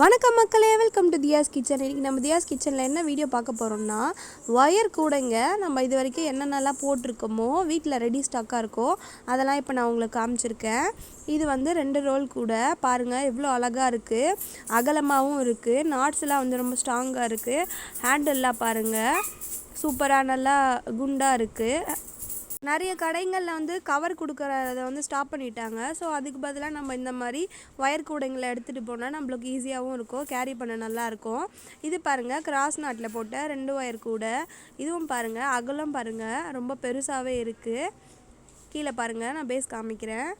வணக்கம் மக்களே welcome to தியாஸ் kitchen இன்றைக்கி நம்ம தியாஸ் கிச்சனில் என்ன வீடியோ பார்க்க போகிறோம்னா ஒயர் கூடைங்க நம்ம இது வரைக்கும் என்னென்னலாம் போட்டிருக்கோமோ வீட்டில் ரெடி ஸ்டாக்காக இருக்கோ அதெல்லாம் இப்போ நான் உங்களுக்கு காமிச்சிருக்கேன். இது வந்து ரெண்டு ரோல் கூட. பாருங்கள் எவ்வளோ அழகாக இருக்குது அகலமாகவும் இருக்குது நாட்ஸ்லாம் வந்து ரொம்ப ஸ்ட்ராங்காக இருக்குது ஹேண்டில்லாம் பாருங்கள் சூப்பராக நல்லா குண்டாக இருக்குது நிறைய கடைங்களில் வந்து கவர் கொடுக்குறத வந்து ஸ்டாப் பண்ணிட்டாங்க. ஸோ அதுக்கு பதிலாக நம்ம இந்த மாதிரி ஒயர் கூடைங்களை எடுத்துகிட்டு போனால் நம்மளுக்கு ஈஸியாகவும் இருக்கும். கேரி பண்ண நல்லாயிருக்கும் இது பாருங்கள் கிராஸ் நாட்டில் போட்ட ரெண்டு ஒயர் கூடை. இதுவும் பாருங்கள் அகலம் பாருங்கள் ரொம்ப பெருசாகவே இருக்குது கீழே பாருங்கள் நான் பேஸ் காமிக்கிறேன்.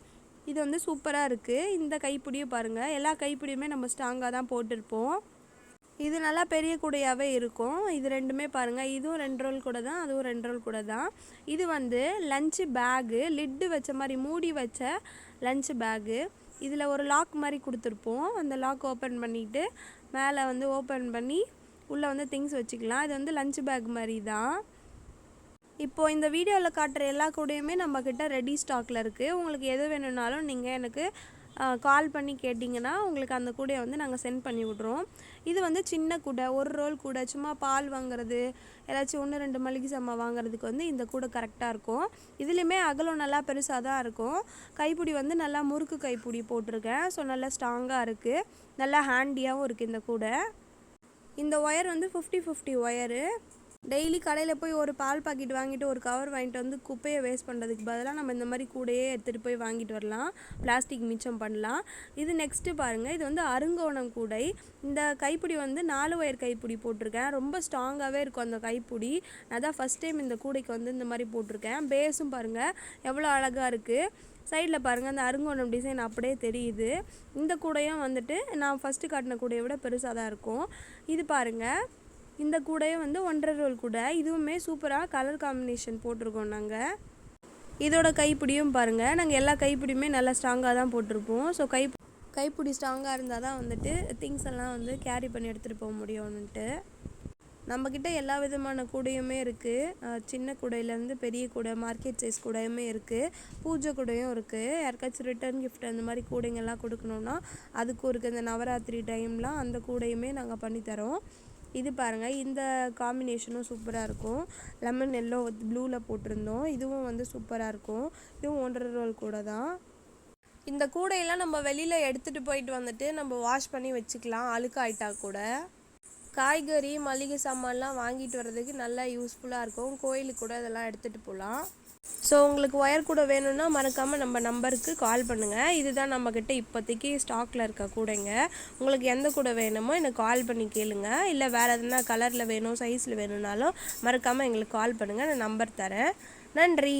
இது வந்து சூப்பராக இருக்குது இந்த கைப்பிடியும் பாருங்கள் எல்லா கைப்பிடியுமே நம்ம ஸ்ட்ராங்காக தான் போட்டிருப்போம். இது நல்லா பெரிய கூடையாகவே இருக்கும். இது ரெண்டுமே பாருங்கள் இதுவும் ரெண்டு ரோல் கூட தான் அதுவும் ரெண்டு ரோல் கூட தான். இது வந்து லஞ்சு பேகு லிட்டு வச்ச மாதிரி மூடி வச்ச லஞ்சு பேகு இதில் ஒரு லாக் மாதிரி கொடுத்துருப்போம். அந்த லாக் ஓப்பன் பண்ணிவிட்டு மேலே வந்து ஓப்பன் பண்ணி உள்ளே வந்து திங்ஸ் வச்சுக்கலாம். இது வந்து லஞ்ச் பேக் மாதிரி தான். இப்போது இந்த வீடியோவில் காட்டுற எல்லா கூடையுமே நம்மக்கிட்ட ரெடி ஸ்டாக்கில் இருக்குது உங்களுக்கு எது வேணும்னாலும் நீங்கள் எனக்கு கால் பண்ணி கேட்டிங்கன்னா உங்களுக்கு அந்த கூடையை வந்து நாங்கள் சென்ட் பண்ணி விட்றோம். இது வந்து சின்ன கூடை ஒரு ரோல் கூடை சும்மா பால் வாங்குறது ஏதாச்சும் ஒன்று ரெண்டு மளிகை சாமான் வாங்குறதுக்கு வந்து இந்த கூடை கரெக்டாக இருக்கும். இதுலேயுமே அகலம் நல்லா பெருசாக தான் இருக்கும். கைப்பிடி வந்து நல்லா முறுக்கு கைப்பிடி போட்டிருக்கேன். ஸோ நல்லா ஸ்ட்ராங்காக இருக்குது நல்லா ஹேண்டியாகவும் இருக்குது இந்த கூடை. இந்த ஒயர் வந்து ஃபிஃப்டி ஃபிஃப்டி ஒயரு டெய்லி கடையில் போய் ஒரு பால் பாக்கெட் வாங்கிட்டு ஒரு கவர் வாங்கிட்டு வந்து குப்பையை வேஸ்ட் பண்ணுறதுக்கு பதிலாக நம்ம இந்த மாதிரி கூடையே எடுத்துகிட்டு போய் வாங்கிட்டு வரலாம். பிளாஸ்டிக் மிச்சம் பண்ணலாம். இது நெக்ஸ்ட்டு பாருங்கள் இது வந்து அருங்கோணம் கூடை. இந்த கைப்பிடி வந்து நாலு ஒயர் கைப்பிடி போட்டிருக்கேன். ரொம்ப ஸ்ட்ராங்காகவே இருக்கும் அந்த கைப்பிடி. நான் தான் ஃபஸ்ட் டைம் இந்த கூடைக்கு வந்து இந்த மாதிரி போட்டிருக்கேன். பேஸும் பாருங்கள் எவ்வளோ அழகாக இருக்குது சைடில் பாருங்கள் அந்த அருங்கோணம் டிசைன் அப்படியே தெரியுது. இந்த கூடையும் வந்துட்டு நான் ஃபஸ்ட்டு காட்டின கூடையை விட பெருசாக தான் இருக்கும். இது பாருங்கள் இந்த கூடையும் வந்து ஒன்றரை ரோல் கூடை. இதுவுமே சூப்பராக கலர் காம்பினேஷன் போட்டிருக்கோம் நாங்கள் இதோட கைப்பிடியும் பாருங்கள் நாங்கள் எல்லா கைப்பிடியுமே நல்லா ஸ்ட்ராங்காக தான் போட்டிருப்போம். ஸோ கை கைப்பிடி ஸ்ட்ராங்காக இருந்தால் தான் வந்துட்டு திங்ஸ் எல்லாம் வந்து கேரி பண்ணி எடுத்துகிட்டு போக முடியும்னுட்டு. நம்மக்கிட்ட எல்லா விதமான கூடையுமே இருக்குது சின்ன கூடையிலேருந்து பெரிய கூடை மார்க்கெட் சைஸ் கூடையுமே இருக்குது பூஜை கூடையும் இருக்குது யாருக்காச்சும் ரிட்டர்ன் கிஃப்ட் அந்த மாதிரி கூடைங்கள்லாம் கொடுக்கணுன்னா அதுக்கும் இருக்குது இந்த நவராத்திரி டைம்லாம் அந்த கூடையுமே நாங்கள் பண்ணித்தரோம் இது பாருங்கள் இந்த காம்பினேஷனும் சூப்பராக இருக்கும். லெமன் எல்லோ ப்ளூவில் போட்டிருந்தோம். இதுவும் வந்து சூப்பராக இருக்கும். இதுவும் ஒன்றரை ரோல் கூட தான். இந்த கூடையெல்லாம் நம்ம வெளியில் எடுத்துகிட்டு போயிட்டு வந்துட்டு நம்ம வாஷ் பண்ணி வச்சுக்கலாம். அழுக்காயிட்டா கூட. காய்கறி மளிகை சாமான்லாம் வாங்கிட்டு வர்றதுக்கு நல்லா யூஸ்ஃபுல்லாக இருக்கும். கோயிலுக்கு கூட இதெல்லாம் எடுத்துகிட்டு போகலாம். ஸோ உங்களுக்கு ஒயர் கூட வேணும்னா மறக்காமல் நம்ம நம்பருக்கு கால் பண்ணுங்கள் இதுதான் நம்மக்கிட்ட இப்போதைக்கு ஸ்டாக்கில் இருக்க கூடைங்க. உங்களுக்கு எந்த கூட வேணுமோ எனக்கு கால் பண்ணி கேளுங்க. இல்லை வேறு எதுனா கலரில் வேணும் சைஸில் வேணும்னாலும் மறக்காமல் எங்களுக்கு கால் பண்ணுங்கள் நான் நம்பர் தரேன். நன்றி.